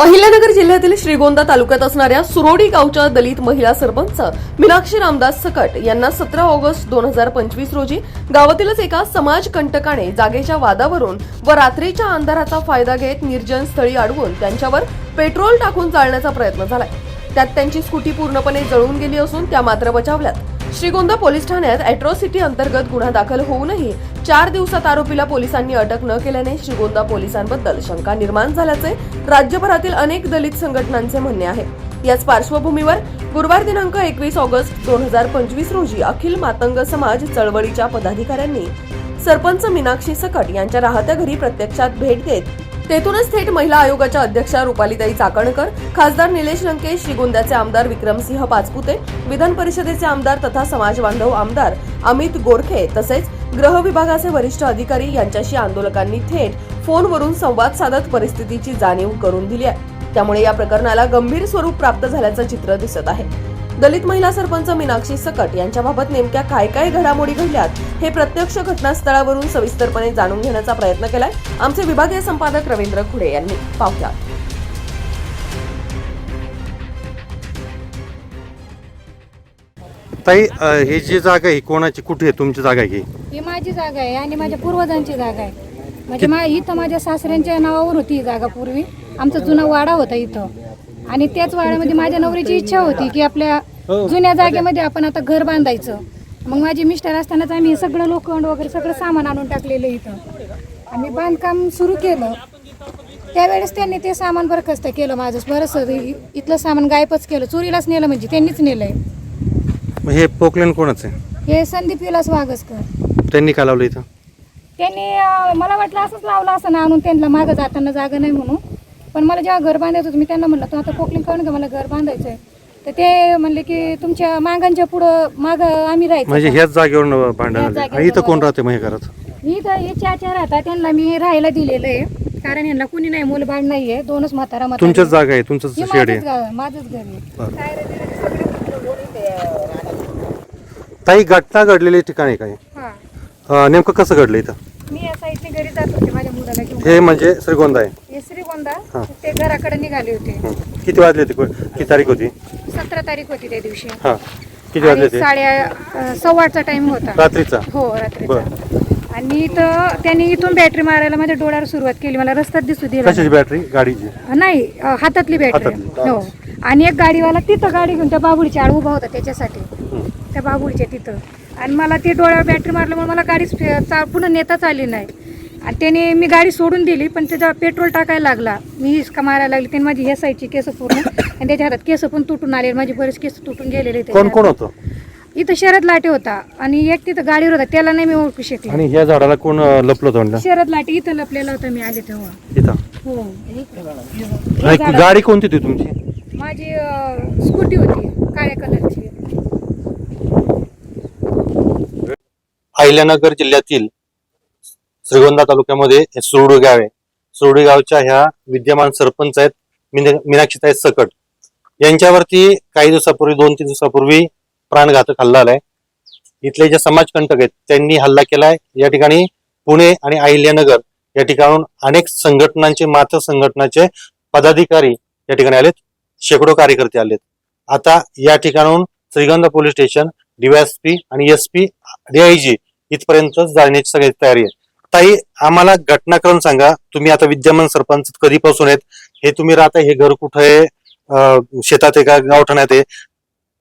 अहिल्यानगर जिल्ह्यातील श्रीगोंदा तालुक्यात असणाऱ्या सुरोडी गावच्या दलित महिला सरपंच मीनाक्षी रामदास सकट यांना सतरा ऑगस्ट दोन हजार पंचवीस रोजी गावातीलच एका समाज कंटकाने जागेच्या वादावरून व रात्रीच्या अंधाराचा फायदा घेत निर्जन स्थळी अडवून त्यांच्यावर पेट्रोल टाकून जाळण्याचा प्रयत्न झालाय. त्यात त्यांची स्कूटी पूर्णपणे जळून गेली असून त्या मात्र बचावल्यात. श्रीगोंदा पोलीस ठाण्यात अॅट्रॉसिटी अंतर्गत गुन्हा दाखल होऊनही चार दिवसात आरोपीला पोलिसांनी अटक न केल्याने श्रीगोंदा पोलिसांबद्दल शंका निर्माण झाल्याचे राज्यभरातील अनेक दलित संघटनांचे म्हणणे आहे. याच पार्श्वभूमीवर गुरुवार दिनांक एकवीस ऑगस्ट दोन हजार पंचवीस रोजी अखिल मातंग समाज चळवळीच्या पदाधिकाऱ्यांनी सरपंच मीनाक्षी सकट यांच्या राहत्या घरी प्रत्यक्षात भेट देत तेथूनच थेट महिला आयोगाच्या अध्यक्षा रुपालीताई चाकणकर खासदार निलेश लंके श्रीगोंद्याचे आमदार विक्रमसिंह पाचपुते विधान परिषदेचे आमदार तथा समाज बांधव आमदार अमित गोरखे तसेच गृह विभागाचे वरिष्ठ अधिकारी यांच्याशी आंदोलकांनी थेट फोनवरून संवाद साधत परिस्थितीची जाणीव करून दिली आहे. त्यामुळे या प्रकरणाला गंभीर स्वरूप प्राप्त झाल्याचं चित्र दिसत आहे. दलित महिला सरपंच मीनाक्षी सकट यांच्याबाबत नेमक्या काय काय घडामोडी घडल्यात हे प्रत्यक्ष घटनास्थळावरून सविस्तरपणे जाणून घेण्याचा प्रयत्न केलाय. आमचे विभागीय संपादक रवींद्र खुडे यांनी. पाहुयात. ताई ही जी जागा आहे ही कोणाची? कुठे आहे? तुमची जागा आहे ही ही माझी जागा आहे आणि माझ्या पूर्वजांची जागा आहे. म्हणजे मा इथं माझ्या सासऱ्यांच्या नावावर होती ही जागा पूर्वी. आमचा जुना वाडा होता इथं. आणि त्याच वाड्यामध्ये माझ्या नवरीची इच्छा होती की आपल्या जुन्या जागेमध्ये आपण आता घर बांधायचं. मग माझे मिस्टर असतानाच आम्ही हे सगळं लोखंड वगैरे सगळं सामान आणून टाकलेलं इथं. आम्ही बांधकाम सुरू केलं. त्यावेळेस त्यांनी ते सामान बरखास्त केलं माझं. बरंच इथलं सामान गायबच केलं. चोरीलाच नेलं म्हणजे त्यांनीच नेलंय. मग हे पोकलेन कोणाचं? आहे हे संदीप विलास वागसकर त्यांनी का लावलं इथं? त्यांनी अं, मला वाटलं असंच लावलं असं ना आणून त्यांना मागं जाताना जागा नाही म्हणून. पण मला जेव्हा घर बांधायचं होतं मी त्यांना म्हणलं तू आता पोकलिंग काढून का मला घर बांधायचं आहे तर ते म्हणले की तुमच्या मागांच्या पुढं माग आम्ही राहायचं म्हणजे? ह्याच जागेवर भांडण ह्याच इथं कोण राहते हे घरात? मी तर हे चाचा राहतात त्यांना मी राहायला दिलेलं आहे. कारण यांना कुणी नाही मुलबाळ नाही आहे दोनच म्हातारा म्हातारी. तुमच्याच जागा आहे तुमचंच हे शेड माझंच आहे गाव आहे, माझंच घर आहे. बरं. ताई घटना घडलेली ठिकाण आहे काय हा. अ, नेमकं कसं घडलं इथं? मी या साईडने घरी जात होते माझ्या मुलाला घेऊन. हे म्हणजे श्रीगोंदा आहे. हे. ते घराकडे निघाले होते. हं. किती वाजले होते? किती तारीख होती? सतरा तारीख होती त्या दिवशी. हा. किती वाजले आणि होते साडे अं, सव्वा आठचा टाइम होता. रात्रीचा? हो रात्रीचा. आणि इथं त्यांनी इथून बॅटरी मारायला माझ्या डोळ्यावर सुरुवात केली. मला रस्त्यात दिसू दिला कशाची बॅटरी गाडीची? नाही अं, हातातली बॅटरी हातातली. हो. आणि एक गाडीवाला तिथं गाडी घेऊन त्या बाबुळीच्या आड उभा होता त्याच्यासाठी. हं. त्या बाबुळीच्या तिथं. आणि मला ते डोळ्यावर बॅटरी मारल्यामुळे मला गाडी स्पे- चा- पुन्हा नेताच आली नाही. आणि त्याने मी गाडी सोडून दिली पण त्याचा पेट्रोल टाकायला लागला. मी हिसका मारायला लागली त्याने माझी हेसायची केस पूर्ण आणि त्याच्या हातात केस पण तुटून आले माझे बरेच केस तुटून गेलेले कोण कोण. होतं? इथं शरद लाटे होता. आणि एक तिथं गाडीवर होता त्याला नाही मी ओळखू शकले. आणि ह्या झाडाला कोण लपलं होतं म्हणलं शरद लाटे इथं लपलेला होता मी आले तेव्हा. इथं? हो. नाही, गाडी कोणती होती तुमची? माझी अं, स्कूटी होती काळ्या कलरची. अहिल्यानगर जिल्ह्यातील श्रीगोंदा तालुक्यामध्ये सुरडू गाव आहे. सुरडू गावच्या ह्या विद्यमान सरपंच आहेत मीनाक्षीताई सकट. यांच्यावरती काही दिवसापूर्वी दोन तीन दिवसापूर्वी प्राणघातक हल्ला आलाय इथले जे समाजकंटक आहेत त्यांनी हल्ला केलाय. या ठिकाणी पुणे आणि अहिल्यानगर या ठिकाणून अनेक संघटनांचे मात्र संघटनाचे पदाधिकारी या ठिकाणी आलेत. शेकडो कार्यकर्ते आलेत. आता या ठिकाणून श्रीगंधा पोलीस स्टेशन डीवायएसपी आणि एस पी डीआयजी इथपर्यंत जाण्याची सगळी तयारी आहे. ताई आम्हाला घटनाक्रम सांगा. तुम्ही आता विद्यमान सरपंच कधीपासून आहेत? हे तुम्ही राहता हे घर कुठं आहे? शेतात आहे का? गावठाण्यात आहे.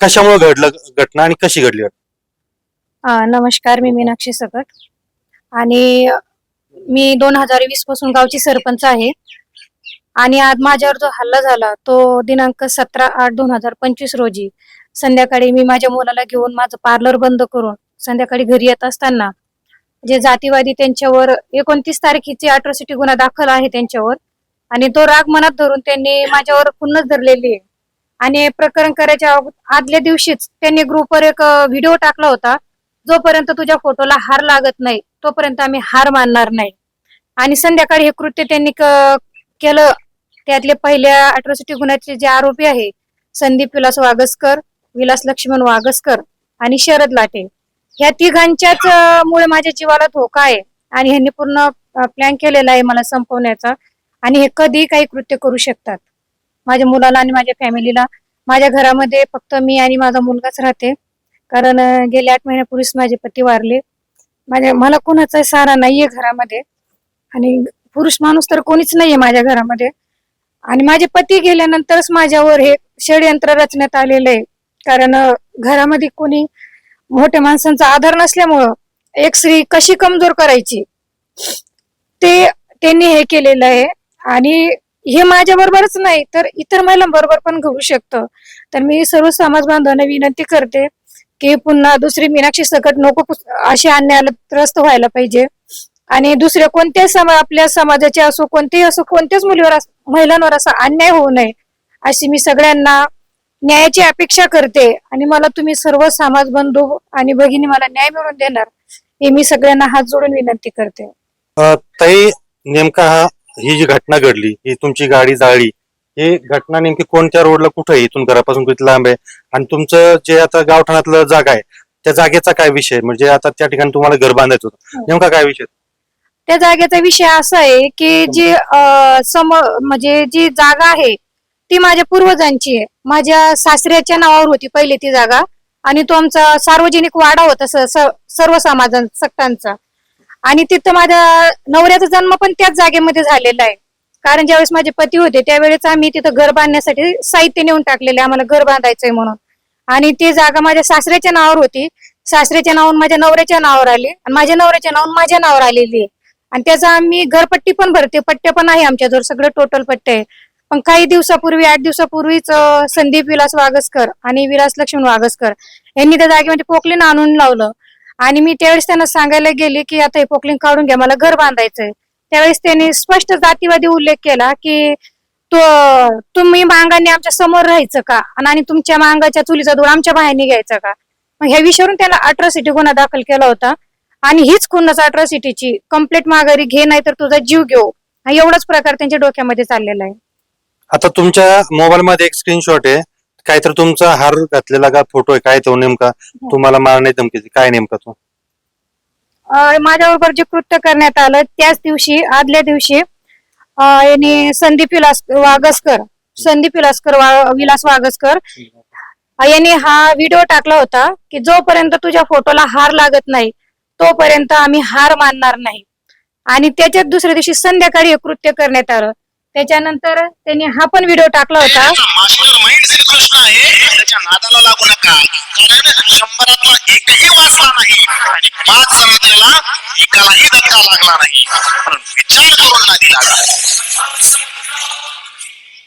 कशामुळे घडलं घटना आणि कशी घडली अ, नमस्कार मी मीनाक्षी सकट आणि मी दोन हजार वीसपासून गावची सरपंच आहे. आणि आज माझ्यावर जो हल्ला झाला तो दिनांक सतरा आठ दोन हजार पंचवीस रोजी संध्याकाळी मी माझ्या मुलाला घेऊन माझं पार्लर बंद करून संध्याकाळी घरी येत असताना जे जातीवादी त्यांच्यावर एकोणतीस तारखेची अट्रॉसिटी गुन्हा दाखल आहे त्यांच्यावर. आणि तो राग मनात धरून त्यांनी माझ्यावर पुन्हाच धरलेली आहे. आणि प्रकरण करायच्या आदल्या दिवशीच त्यांनी ग्रुपवर एक व्हिडिओ टाकला होता. जोपर्यंत तुझ्या फोटोला हार लागत नाही तोपर्यंत आम्ही हार मानणार नाही. आणि संध्याकाळी हे कृत्य त्यांनी क- केलं. त्यातले पहिल्या अट्रॉसिटी गुन्ह्याचे जे आरोपी आहे संदीप विलास वागसकर विलास लक्ष्मण वागसकर आणि शरद लाटे. ह्या तिघांच्याच मुळे माझ्या जीवाला धोका आहे. आणि ह्यांनी पूर्ण प्लॅन केलेला आहे मला संपवण्याचा. आणि हे कधी काही कृत्य करू शकतात. माझ्या मुलाला आणि माझ्या फॅमिलीला माझ्या घरामध्ये फक्त मी आणि माझा मुलगाच राहते. कारण गेल्या आठ महिन्यापूर्वीच माझे पती वारले. माझ्या मला कोणाचा सारा नाहीये घरामध्ये. आणि पुरुष माणूस तर कोणीच नाहीये माझ्या घरामध्ये. आणि माझे पती गेल्यानंतरच माझ्यावर हे षडयंत्र रचण्यात आलेलं आहे. कारण घरामध्ये कोणी मोठ्या माणसांचा आधार नसल्यामुळं एक स्त्री कशी कमजोर करायची? ते त्यांनी हे केलेलं आहे. आणि हे माझ्या बरोबरच नाही तर इतर महिलांबरोबर पण घडू शकतं. तर मी सर्व समाज बांधवांना विनंती करते की पुन्हा दुसरी मीनाक्षी सकट नको पुस- अशी अन्यायाला त्रस्त व्हायला पाहिजे. आणि दुसऱ्या कोणत्याही समा आपल्या समाजाचे असो कोणतेही असो कोणत्याच मुलीवर महिलांवर असा अन्याय होऊ नये अशी मी सगळ्यांना न्यायाची अपेक्षा करते आणि मला तुम्ही सर्व समाज बंधू आणि भगिनी मला न्याय मिळवून देणार हे मी सगळ्यांना हात जोडून विनंती करते. ताई नेमका हा ही जी घटना घडली ही तुमची गाडी जाळली ही घटना नेमकी कोणत्या रोडला कुठे इथून घरापासून किती लांब आहे? आणि तुमचं जे आता गावठाणातलं जागा आहे त्या जागेचा काय विषय म्हणजे आता त्या ठिकाणी तुम्हाला घर बांधायचं होतं. हो. नेमका काय विषय त्या जागेचा विषय असा आहे की जी सम म्हणजे जी जागा आहे ती माझ्या पूर्वजांची आहे. माझ्या सासऱ्याच्या नावावर होती पहिली ती जागा. आणि तो आमचा सार्वजनिक वाडा होता स- सर्व समाजां सक्तांचा आणि तिथं माझ्या नवऱ्याचा जन्म पण त्याच जागेमध्ये झालेला आहे. कारण ज्यावेळेस माझे पती होते त्यावेळेस आम्ही तिथं घर बांधण्यासाठी साहित्य नेऊन टाकलेले आम्हाला घर बांधायचंय म्हणून. आणि ती जागा माझ्या सासऱ्याच्या नावावर होती. सासऱ्याच्या नावावर माझ्या नवऱ्याच्या नावावर आली. आणि माझ्या नवऱ्याच्या नावावर माझ्या नावावर आलेली आहे. आणि त्याचा आम्ही घरपट्टी पण भरते. पट्ट्या पण आहे आमच्याजवळ. सगळं टोटल पट्टे आहे. पण काही दिवसापूर्वी आठ दिवसापूर्वीच संदीप विलास वागसकर आणि विलास लक्ष्मण वागसकर यांनी त्या जागेमध्ये पोकलीन आणून लावलं. आणि मी त्यावेळेस त्यांना सांगायला गेले की आता हे पोकलिन काढून घ्या मला घर बांधायचंय. त्यावेळेस त्यांनी स्पष्ट जातीवादी उल्लेख केला की तो तुम्ही मांगाने आमच्यासमोर राहायचं का? आणि आणि तुमच्या मांगाच्या चुलीचा धूर आमच्या बाहेर घ्यायचा का? मग ह्या विषयावरून त्याला अट्रॉसिटी गुन्हा दाखल केला होता. आणि हीच खुन्नस अट्रॉसिटीची कंप्लेंट माघारी घे नाही तर तुझा जीव घेऊ. एवढाच प्रकार त्यांच्या डोक्यामध्ये चाललेला आहे. आता तुमच्या मोबाईल मध्ये एक स्क्रीनशॉट आहे. काहीतरी तुमचा हार घातलेला का फोटो आहे? काय तो नेमका? तुम्हाला मारण्याची धमकीची काय नेमका तो? अं, माझ्याबरोबर जे कृत्य करण्यात आलं त्याच दिवशी आदल्या दिवशी अं, यांनी संदीप विलास वागसकर संदीप विलासकर वा- विलास वागसकर अं, यांनी हा व्हिडिओ टाकला होता की जोपर्यंत तुझ्या फोटोला हार लागत नाही तोपर्यंत आम्ही हार मानणार नाही. आणि त्याच्यात दुसऱ्या दिवशी संध्याकाळी हे कृत्य करण्यात आलं. त्याच्यानंतर त्यांनी हा पण व्हिडिओ टाकला होता. मास्टर माइंड श्रीकृष्ण आहे. त्याच्या नादाला लागू नका. कारण शंभरातला एकही वाचला नाही. आणि पाच एकालाही धक्का लागला नाही. पण विचार करून ना दिला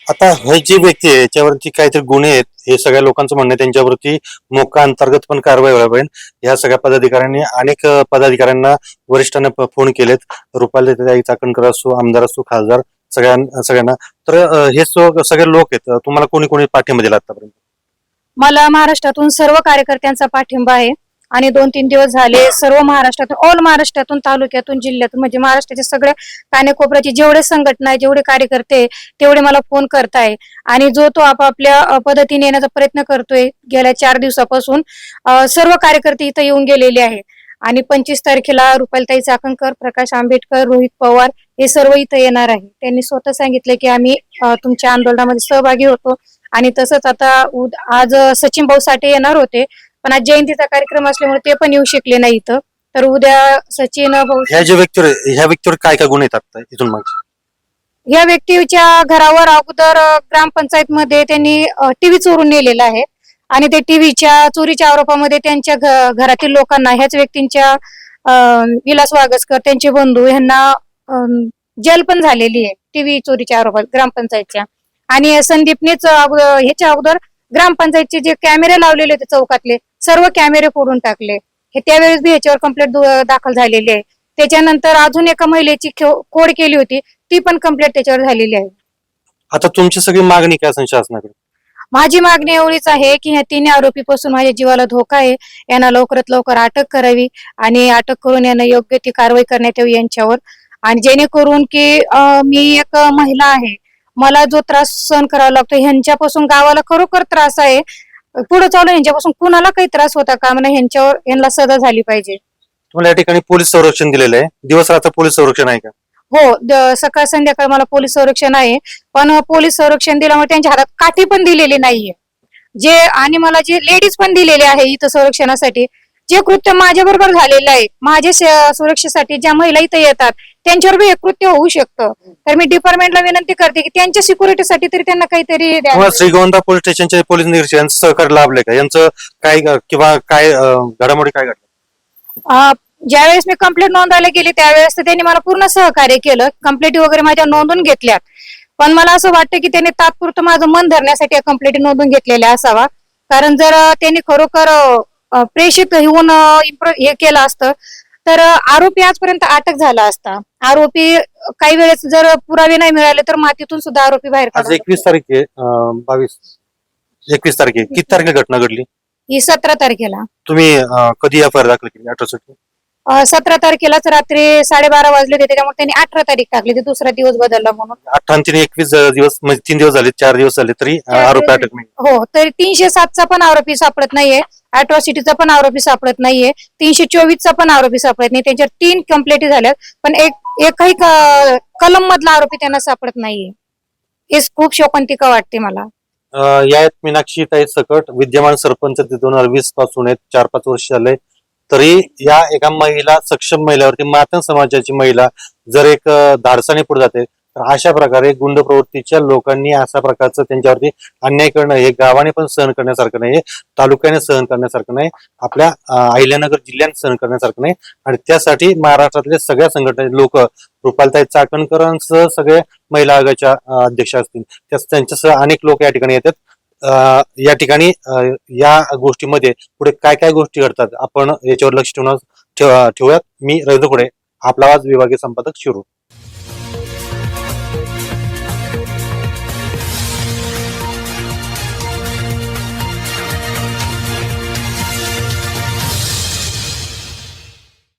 आता हे जी व्यक्ती आहे याच्यावरती काहीतरी गुन्हे आहेत हे सगळ्या लोकांचं म्हणणं आहे त्यांच्यावरती मोका अंतर्गत पण कारवाई व्हायला पाहिजे. या सगळ्या पदाधिकाऱ्यांनी अनेक पदाधिकाऱ्यांना वरिष्ठांना फोन केलेत. रुपाली ताई चाकणकर असो आमदार असो खासदार सगळ्यां सगळ्यांना. तर अं, हे सो- सगळे लोक आहेत. अं, तुम्हाला कोणी कोणी पाठिंबा दिला आतापर्यंत? मला महाराष्ट्रातून सर्व कार्यकर्त्यांचा पाठिंबा आहे. आणि दोन तीन दिवस झाले सर्व महाराष्ट्रातून ऑल महाराष्ट्रातून तालुक्यातून जिल्ह्यातून म्हणजे महाराष्ट्राच्या सगळ्या कानेकोपऱ्याचे जेवढे संघटना आहे जेवढे कार्यकर्ते आहे, तेवढे मला फोन करताय. आणि जो तो आपापल्या अ, पद्धतीने येण्याचा प्रयत्न करतोय गेल्या चार दिवसापासून अ, सर्व कार्यकर्ते इथं येऊन गेलेले आहे. आणि पंचवीस तारखेला रुपालताई चाकणकर प्रकाश आंबेडकर रोहित पवार हे सर्व इथं येणार आहे. त्यांनी स्वतः सांगितले की आम्ही तुमच्या आंदोलनामध्ये सहभागी होतो. आणि तसंच आता उद- आज सचिन भाऊ साठे येणार होते. पण आज जयंतीचा कार्यक्रम असल्यामुळे ते पण येऊ शकले नाही इथं. तर उद्या सचिन भाऊ ह्या ज्या व्यक्तीवर ह्या व्यक्तीवर काय काय गुन्हे इथून मग या व्यक्तीच्या घरावर अगोदर अ, ग्रामपंचायतमध्ये त्यांनी टीव्ही चोरून नेलेला आहे. आणि ते टीव्हीच्या चोरीच्या आरोपामध्ये त्यांच्या घरातील लोकांना ह्याच व्यक्तींच्या विलास वागसकर त्यांचे बंधू यांना जेल पण झालेली आहे. टीव्ही चोरीच्या आरोपात ग्रामपंचायतच्या. आणि संदीपनेच ह्याच्या अगोदर ग्रामपंचायतचे जे कॅमेरे लावलेले होते चौकातले सर्व कॅमेरे फोडून टाकले. हे त्यावेळेस बी ह्याच्यावर कंप्लेंट दाखल झालेली आहे. त्याच्यानंतर अजून एका महिलेची खोड केली होती. ती पण कंप्लेंट त्याच्यावर झालेली आहे. आता तुमची सगळी मागणी काय असेल शासनाकडे? माझी मागणी एवढीच आहे की ह्या तिन्ही आरोपीपासून माझ्या जीवाला धोका आहे. यांना लवकरात लवकर अटक करावी आणि अटक करून यांना योग्य ती कारवाई करण्यात यावी यांच्यावर. आणि जेणेकरून की मी एक महिला आहे मला जो त्रास सहन करावा लागतो ह्यांच्यापासून गावाला खरोखर त्रास आहे. पुढे चालू ह्यांच्यापासून कुणाला काही त्रास होता का म्हणा ह्यांच्यावर यांना सजा झाली पाहिजे. तुम्हाला या ठिकाणी पोलीस संरक्षण दिलेलं आहे. दिवस रात्र पोलीस संरक्षण आहे का? हो सकाळ संध्याकाळ मला पोलीस संरक्षण आहे. पण पोलीस संरक्षण दिल्यामुळे त्यांच्या हातात काठी पण दिलेली नाहीये. जे आणि मला जे लेडीज पण दिलेले आहे इथं संरक्षणासाठी जे कृत्य माझ्या बरोबर झालेलं आहे माझ्या सुरक्षेसाठी ज्या महिला इथं येतात त्यांच्यावर बी हे कृत्य होऊ शकतं. तर मी डिपार्टमेंटला विनंती करते की त्यांच्या सिक्युरिटीसाठी तरी त्यांना काहीतरी द्यावं. श्रीगोंदा पोलीस स्टेशनचे पोलीस निरीक्षक यांचं सहकार्य लाभले का? यांचं काय किंवा काय अं, घडामोडी काय घडल्या अं, ज्यावेळेस मी कंप्लेंट नोंदवायला गेली त्यावेळेस तर त्यांनी मला पूर्ण सहकार्य केलं. कंप्लेंटी वगैरे माझ्या नोंदून घेतल्यात. पण मला असं वाटतं की त्यांनी तात्पुरतं माझं मन धरण्यासाठी या कंप्लेंटी नोंदून घेतलेल्या असावा. कारण जर अं, त्यांनी खरोखर अं, प्रेषित होऊन अं, इम्प्र- हे केलं असतं तर अं, आरोपी आजपर्यंत अटक झाला असता. आरोपी काही वेळेस जर पुरावे नाही मिळाले तर मातीतून सुद्धा आरोपी बाहेर आज एकवीस तारीख आहे अं, बावीस एकवीस तारीख किती तारखेला घटना घडली? ही सतरा तारखेला. तुम्ही अं, कधी एफ आय दाखल केली अठरासाठी सतरा तारखेलाच रात्री साडेबारा वाजले होते त्याच्यामुळे त्यांनी अठरा तारीख टाकली ते दुसरा दिवस बदलला म्हणून. अठरा आणि तीन एकवीस दिवस म्हणजे तीन दिवस झाले चार दिवस झाले तरी अं, आरोपी अटक नाही. हो तर तीनशे सातचा पण आरोपी सापडत नाहीये अट्रॉसिटीचा पण आरोपी सापडत नाहीये तीनशे चोवीसचा पण आरोपी सापडत नाही त्यांच्यावर तीन कंप्लेंटी झाल्यात पण एक एकही कलम मधला आरोपी त्यांना सापडत नाहीये. हे खूप शोकांतिका वाटते मला. अं, या आहेत मीनाक्षी ताई सकट विद्यमान सरपंच ते दोन हजार वीसपासून आहेत चार पाच वर्ष झाले. तरी या एका महिला सक्षम महिलावरती मातंग समाजाची महिला जर एक धाडसाने पुढे जाते तर अशा प्रकारे गुंड प्रवृत्तीच्या लोकांनी अशा प्रकारचं त्यांच्यावरती अन्याय करणं हे गावाने पण सहन करण्यासारखं नाही तालुक्याने सहन करण्यासारखं नाही आपल्या अहिल्यानगर जिल्ह्याने सहन करण्यासारखं नाही. आणि त्यासाठी महाराष्ट्रातले सगळ्या संघटना लोक रुपालताई चाकणकरांसह सगळे महिला आयोगाच्या अध्यक्ष असतील. त्या त्यांच्यासह अनेक लोक या ठिकाणी येतात. या ठिकाणी या गोष्टीमध्ये पुढे काय काय गोष्टी घडतात आपण याच्यावर लक्ष ठेवून ठेवूयात. मी रवींद्र खुडे आपला आवाज विभागीय संपादक शिरू